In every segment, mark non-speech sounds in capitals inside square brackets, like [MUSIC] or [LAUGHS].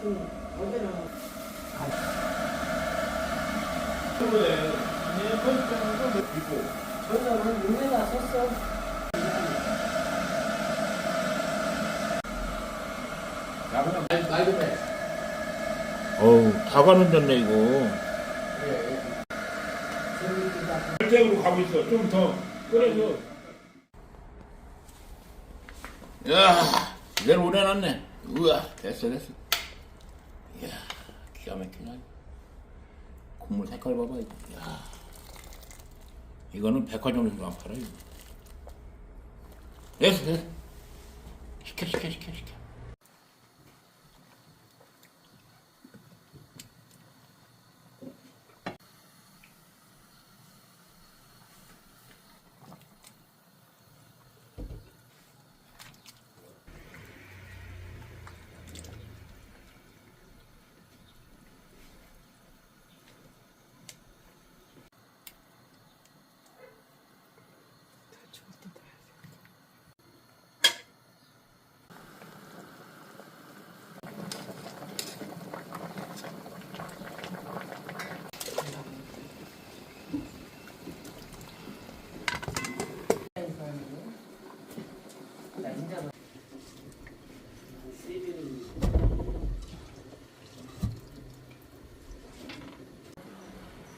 저는 6m 섰어. 어우, 다 가는 졌네, 이거. 절대으로 가고 있어. 좀더 끓여서. 야, 이걸 오래 놨네. 우와, 됐어, 됐어. 기가 막히네. 국물 색깔 봐봐. 야, 이거는 백화점에서 안 팔아, 이거. 됐어, 됐어. 시켜, 시켜, 시켜, 시켜.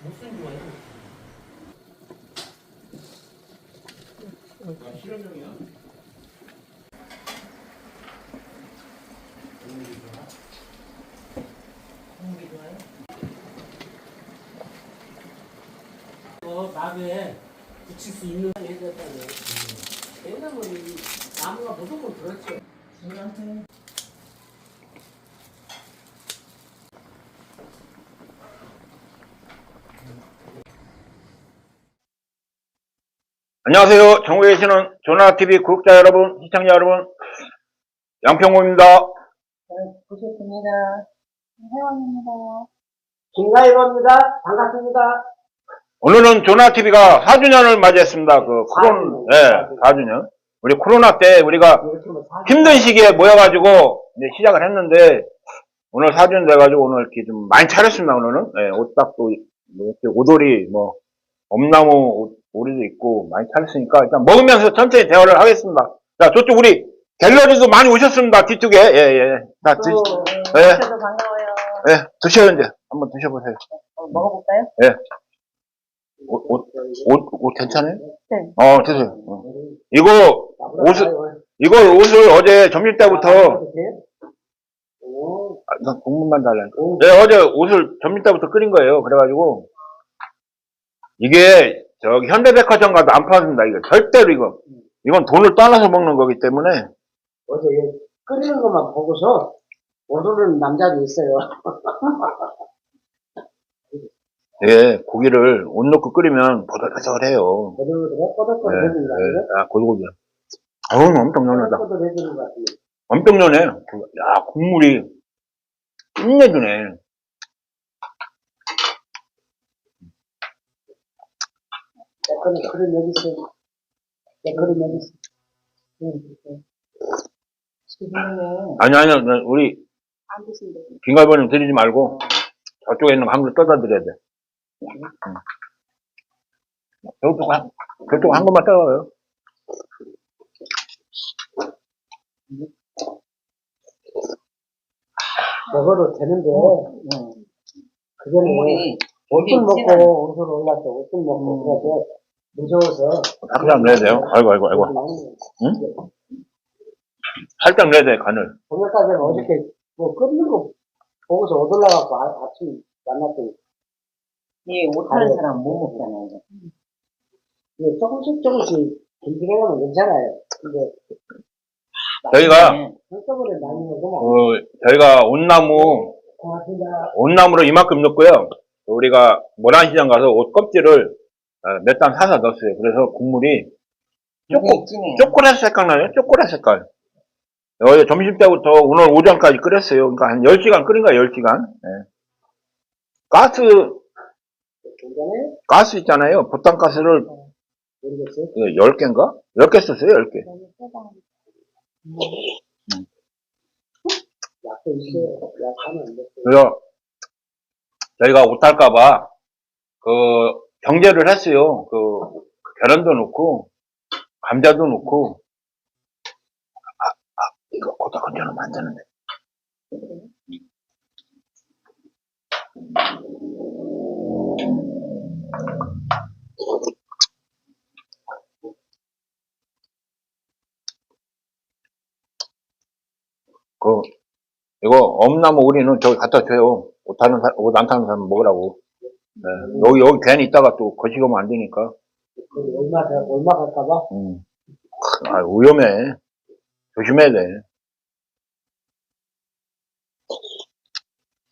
무슨? 국물이 좋아요? 어, 밥에 붙일 수 있는 게 해줬다네. 왜냐면 이 나무가 무조건 그렇죠. 우리한테 안녕하세요. 전국에 계시는 조나TV 구독자 여러분, 시청자 여러분, 양평호입니다. 보셨습니다. 회원입니다. 김가희입니다. 반갑습니다. 오늘은 조나TV가 4주년을 맞이했습니다. 그, 코로나, 예, 4주년. 우리 코로나 때 우리가 힘든 시기에 모여가지고 이제 시작을 했는데, 오늘 4주년 돼가지고 오늘 이렇게 좀 많이 차렸습니다, 오늘은. 예, 옷딱도, 뭐 이렇게 오돌이, 뭐, 엄나무 옷- 오리도 있고 많이 차렸으니까 일단 먹으면서 천천히 대화를 하겠습니다. 자, 저쪽 우리 갤러리도 많이 오셨습니다, 뒤쪽에. 예, 예. 자, 드, 예, 저도 반가워요. 예, 드셔요, 이제. 한번 드셔보세요. 어, 먹어볼까요? 옷, 옷, 옷, 옷 괜찮아요? 네. 어, 드세요. 어. 이거, 옷을, 이걸 옷을 어제 점심 때부터, 아, 난 국물만 달라니까. 네, 어제 옷을 점심 때부터 끓인 거예요. 그래가지고, 이게, 저기, 현대백화점 가도 안 팔습니다. 이거 절대로 이거. 이건 돈을 떠나서 먹는 거기 때문에, 어제 끓이는 것만 보고서 오르는 남자도 있어요. [LAUGHS] 예, 고기를 옷 넣고 끓이면 보들보들해요. 예, 꼬들꼬들 해주는 거 아니에요? 예, 아, 고기고기. 어우, 엄청 연하다. 꼬들꼬들 해주는 거 같아요. 엄청 연해. 야, 국물이 끝내주네. 내 거는 그릇 여기 있어요. 내 그릇 여기 있어. 응. 응. 지금은 아니, 아니, 우리, 안 드신대. 김갈버님 드리지 말고, 저쪽에 있는 거 한 그릇 떠다 드려야 돼. 응. 저쪽 한, 저쪽 한 것만 떠요. 먹어도 되는데, 그전에 국물이 옷을 진한- 먹고 옷을 올랐어. 옷을 먹고 그래서 무서워서. 살짝 넣어야 돼요. 아이고, 아이고, 아이고. 살짝 넣어야 돼, 간을. 오늘까지는 어저께 뭐 끓는 거 보고서 못 올라가고 아, 아침 만났더니 이 못하는 사람 못 먹잖아요. 이거. 이게 조금씩 조금씩 길게 가면 괜찮아요. 근데 저희가, 네. 한꺼번에 많이 먹으면 어, 저희가 온나무, 고맙습니다. 온나무로 이만큼 넣고요. 우리가 모란시장 가서 옷 껍질을 어, 몇단 사서 넣었어요. 그래서 국물이 조금, 진해요. 초콜릿 색깔 나요? 초콜릿 색깔. 어제 점심 때부터 오늘 오전까지 끓였어요. 그러니까 한 10시간 끓인 거예요, 10시간. 예. 가스? 가스 있잖아요. 부탄가스를 모르겠어요. 10개인가? 10개 썼어요, 10개. 약간 약도 있어요. 약하면 안 돼. 그래서 저희가 못할까봐 그 경제를 했어요. 그 계란도 넣고 감자도 넣고 아, 아 이거 거기다 건져놓으면 안 되는데. 그 이거 엄나무 우리는 저기 갖다 줘요. 옷 타는 사, 옷안 타는 사람 먹으라고. 네. 여기 여기 괜히 있다가 또 거시기 오면 안 되니까. 그 얼마, 돼- 얼마 갈까봐? 음. 아, 위험해. 조심해야 돼.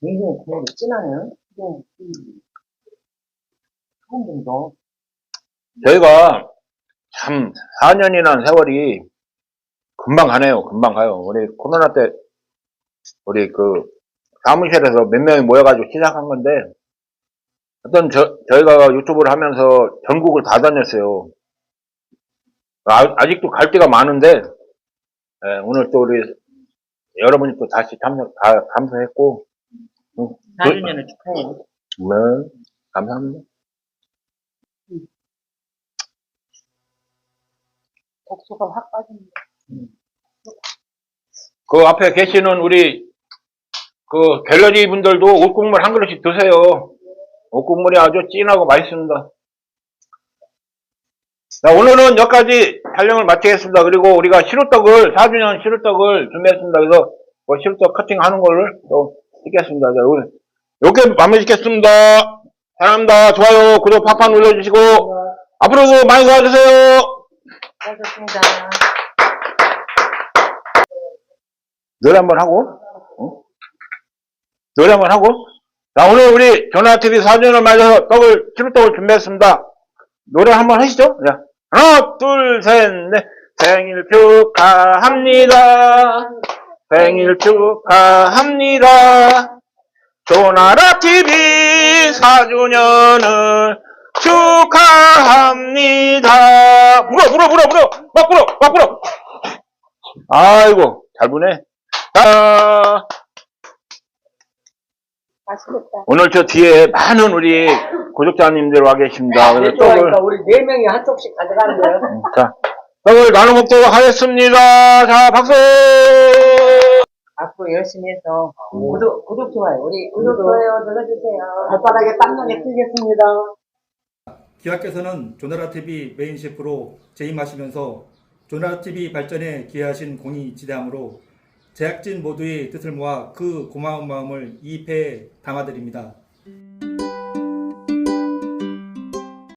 굉장히 국물이 진하네요. 네. 처음 본다. 저희가 참 4년이라는 세월이 금방 가네요. 금방 가요. 우리 코로나 때 우리 그 사무실에서 몇 명이 모여가지고 시작한 건데 어떤 저, 저희가 유튜브를 하면서 전국을 다 다녔어요. 아, 아직도 갈 데가 많은데 예, 오늘 또 우리 여러분이 또 다시 참석 다 감사했고 4주년을 축하해요. 네, 감사합니다. 독소가 확 빠집니다. 그 앞에 계시는 우리 그 갤러리 분들도 옷국물 한 그릇씩 드세요. 옷국물이 아주 진하고 맛있습니다. 자, 오늘은 여기까지 촬영을 마치겠습니다. 그리고 우리가 시루떡을, 4주년 시루떡을 준비했습니다. 그래서 그 시루떡 커팅하는 거를 또 찍겠습니다. 자, 우리 이렇게 마무리 짓겠습니다. 사랑합니다. 좋아요, 구독 팍팍 눌러주시고 앞으로도 많이 도와주세요. 수고하셨습니다. 노래 한번 하고, 어? 노래 한번 하고. 자, 오늘 우리 전화TV 4주년을 맞아서 떡을, 키로떡을 준비했습니다. 노래 한번 하시죠. 자, 하나, 둘, 셋, 넷. 생일 축하합니다. 생일 축하합니다. 조나라TV 4주년을 축하합니다. 불어, 불어, 불어, 불어. 막 불어, 막 불어. 아이고, 잘 부네. 자, 맛있겠다. 오늘 저 뒤에 많은 우리 구독자님들 와 계십니다. 그래서 떡을, 내쪽하니까 우리 네 명이 한쪽씩 가져가는 거예요. 음, 자, 떡을 나눠 먹도록 하겠습니다. 자, 박수! 앞으로 열심히 해서 구독, 구독, 좋아요. 우리 구독. 좋아요 눌러주세요. 발바닥에 땀나게 쓰겠습니다. 기아께서는 조나라TV 메인 셰프로 재임하시면서 조나라TV 발전에 기여하신 공이 지대하므로 제작진 모두의 뜻을 모아 그 고마운 마음을 이 패에 담아드립니다.